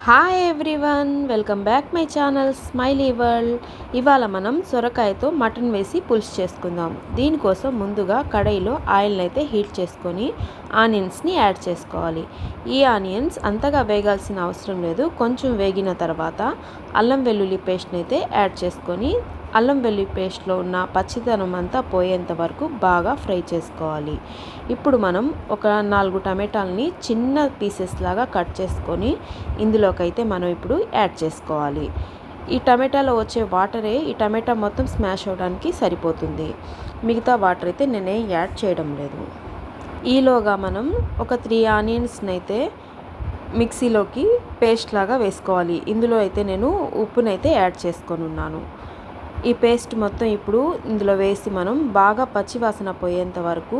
Hi everyone welcome back my channel smiley world ఇవాళ మనం సొరకాయతో mutton వేసి పులుసు చేసుకుందాం. దీనికోసం ముందుగా కడాయిలో ఆయిల్ని అయితే హీట్ చేసుకొని ఆనియన్స్ని యాడ్ చేసుకోవాలి. ఈ ఆనియన్స్ అంతగా వేగాల్సిన అవసరం లేదు కొంచెం వేగిన తర్వాత అల్లం వెల్లుల్లి పేస్ట్ని అయితే యాడ్ చేసుకొని అల్లం వెల్లి పేస్ట్లో ఉన్న పచ్చితనం అంతా పోయేంత వరకు బాగా ఫ్రై చేసుకోవాలి. ఇప్పుడు మనం ఒక నాలుగు టమాటాలని చిన్న పీసెస్ లాగా కట్ చేసుకొని ఇందులోకైతే మనం ఇప్పుడు యాడ్ చేసుకోవాలి. ఈ టమాటాలో వచ్చే వాటరే ఈ టమాటా మొత్తం స్మాష్ అవ్వడానికి సరిపోతుంది. మిగతా వాటర్ అయితే నేనే యాడ్ చేయడం లేదు. ఈలోగా మనం ఒక త్రీ ఆనియన్స్ని అయితే మిక్సీలోకి పేస్ట్ లాగా వేసుకోవాలి. ఇందులో అయితే నేను ఉప్పునైతే యాడ్ చేసుకొని ఉన్నాను ఈ పేస్ట్ మొత్తం ఇప్పుడు ఇందులో వేసి మనం బాగా పచ్చివాసన పోయేంత వరకు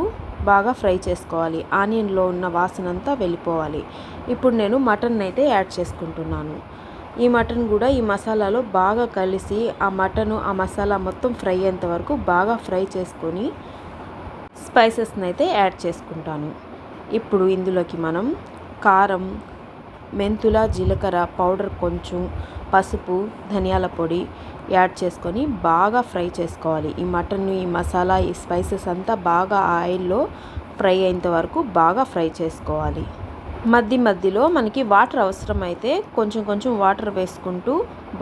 బాగా ఫ్రై చేసుకోవాలి. ఆనియన్లో ఉన్న వాసన అంతా వెళ్ళిపోవాలి. ఇప్పుడు నేను మటన్ అయితే యాడ్ చేసుకుంటున్నాను. ఈ మటన్ కూడా ఈ మసాలాలో బాగా కలిసి ఆ మటను ఆ మసాలా మొత్తం ఫ్రై అయ్యేంత వరకు బాగా ఫ్రై చేసుకొని స్పైసెస్ని అయితే యాడ్ చేసుకుంటాను. ఇప్పుడు ఇందులోకి మనం కారం మెంతుల జీలకర్ర పౌడర్ కొంచెం పసుపు ధనియాల పొడి యాడ్ చేసుకొని బాగా ఫ్రై చేసుకోవాలి. ఈ మటన్ ఈ మసాలా ఈ స్పైసెస్ అంతా బాగా ఆయిల్లో ఫ్రై అయ్యేంత వరకు బాగా ఫ్రై చేసుకోవాలి. మధ్య మధ్యలో మనకి వాటర్ అవసరమైతే కొంచెం కొంచెం వాటర్ వేసుకుంటూ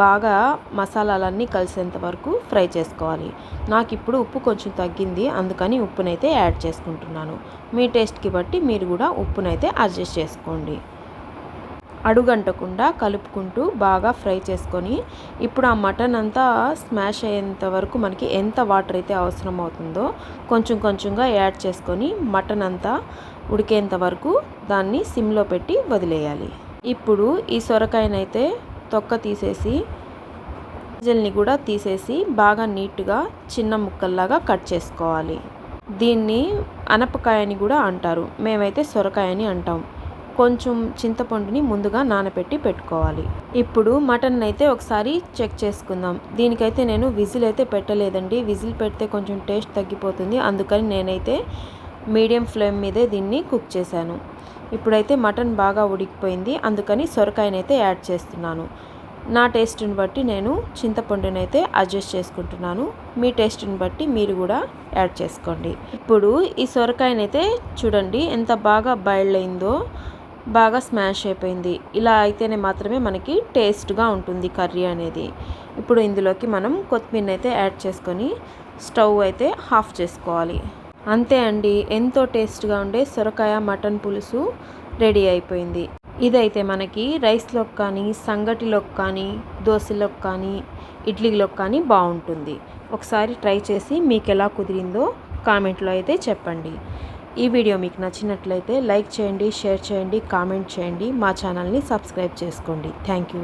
బాగా మసాలాలన్నీ కలిసేంత వరకు ఫ్రై చేసుకోవాలి. నాకు ఇప్పుడు ఉప్పు కొంచెం తగ్గింది అందుకని ఉప్పునైతే యాడ్ చేసుకుంటున్నాను. మీ టేస్ట్కి బట్టి మీరు కూడా ఉప్పునైతే అడ్జస్ట్ చేసుకోండి. అడుగంటకుండా కలుపుకుంటూ బాగా ఫ్రై చేసుకొని ఇప్పుడు ఆ మటన్ అంతా స్మాష్ అయ్యేంత వరకు మనకి ఎంత వాటర్ అయితే అవసరం అవుతుందో కొంచెం కొంచెంగా యాడ్ చేసుకొని మటన్ అంతా ఉడికేంత వరకు దాన్ని సిమ్లో పెట్టి వదిలేయాలి. ఇప్పుడు ఈ సొరకాయనైతే తొక్క తీసేసి గింజల్ని కూడా తీసేసి బాగా నీట్గా చిన్న ముక్కల్లాగా కట్ చేసుకోవాలి. దీన్ని అనపకాయని కూడా అంటారు. మేమైతే సొరకాయని అంటాం. కొంచెం చింతపండుని ముందుగా నానబెట్టి పెట్టుకోవాలి. ఇప్పుడు మటన్ అయితే ఒకసారి చెక్ చేసుకుందాం. దీనికైతే నేను విజిల్ అయితే పెట్టలేదండి. విజిల్ పెడితే కొంచెం టేస్ట్ తగ్గిపోతుంది. అందుకని నేనైతే మీడియం ఫ్లేమ్ మీదే దీన్ని కుక్ చేశాను. ఇప్పుడైతే మటన్ బాగా ఉడికిపోయింది. అందుకని సొరకాయనైతే యాడ్ చేస్తున్నాను. నా టేస్ట్ని బట్టి నేను చింతపండునైతే అడ్జస్ట్ చేసుకుంటున్నాను. మీ టేస్ట్ని బట్టి మీరు కూడా యాడ్ చేసుకోండి. ఇప్పుడు ఈ సొరకాయనైతే చూడండి ఎంత బాగా బాయిల్ అయిందో. బాగా స్మాష్ అయిపోయింది. ఇలా అయితేనే మాత్రమే మనకి టేస్ట్గా ఉంటుంది కర్రీ అనేది. ఇప్పుడు ఇందులోకి మనం కొత్తిమీర అయితే యాడ్ చేసుకొని స్టవ్ అయితే హాఫ్ చేసుకోవాలి. అంతే అండి. ఎంతో టేస్ట్గా ఉండే సొరకాయ మటన్ పులుసు రెడీ అయిపోయింది. ఇదైతే మనకి రైస్లోకి కానీ సంగటిలోకి కానీ దోశలోకి కానీ ఇడ్లీలోకి కానీ బాగుంటుంది. ఒకసారి ట్రై చేసి మీకు ఎలా కుదిరిందో కామెంట్లో అయితే చెప్పండి. ఈ వీడియో మీకు నచ్చినట్లయితే లైక్ చేయండి షేర్ చేయండి కామెంట్ చేయండి మా ఛానల్ని సబ్స్క్రైబ్ చేసుకోండి. Thank you.